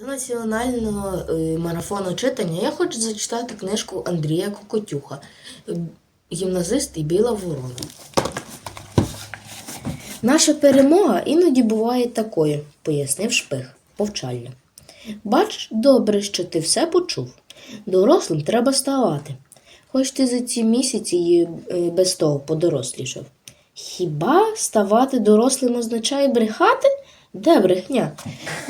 До національного е, марафону читання я хочу зачитати книжку Андрія Кокотюха Гімназист і Біла ворона. Наша перемога іноді буває такою, пояснив шпих повчально. Бач, добре, що ти все почув. Дорослим треба ставати. Хоч ти за ці місяці і е, без того подорослішав. Хіба ставати дорослим означає брехати? Де брехня?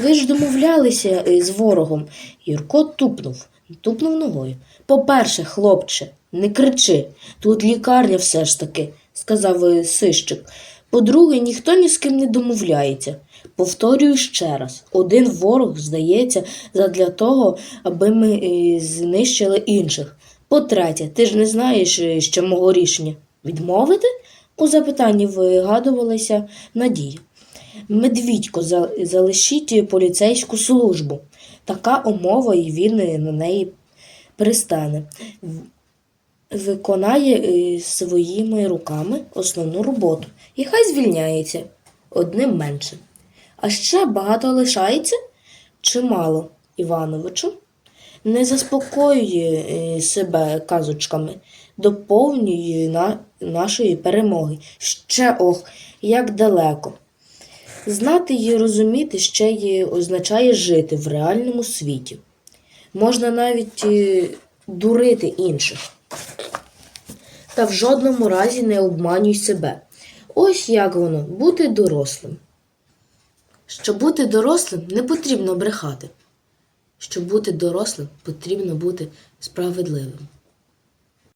Ви ж домовлялися е, з ворогом. Юрко тупнув, тупнув ногою. По-перше, хлопче, не кричи. Тут лікарня все ж таки, сказав е, сищик. По-друге, ніхто ні з ким не домовляється. Повторюю ще раз: один ворог здається задля того, аби ми е, знищили інших. По-третє, ти ж не знаєш ще мого рішення. Відмовити? У запитанні вигадувалася надія. Медвідько, залишіть поліцейську службу. Така умова, і він е, на неї пристане. Виконає е, своїми руками основну роботу. І хай звільняється одним менше. А ще багато лишається? Чимало, Івановичу. Не заспокоює е, себе казочками, доповнює на нашої перемоги. Ще ох, як далеко. Знати і розуміти ще й означає жити в реальному світі. Можна навіть е, дурити інших. Та в жодному разі не обманюй себе. Ось як воно бути дорослим. Щоб бути дорослим, не потрібно брехати. Щоб бути дорослим, потрібно бути справедливим.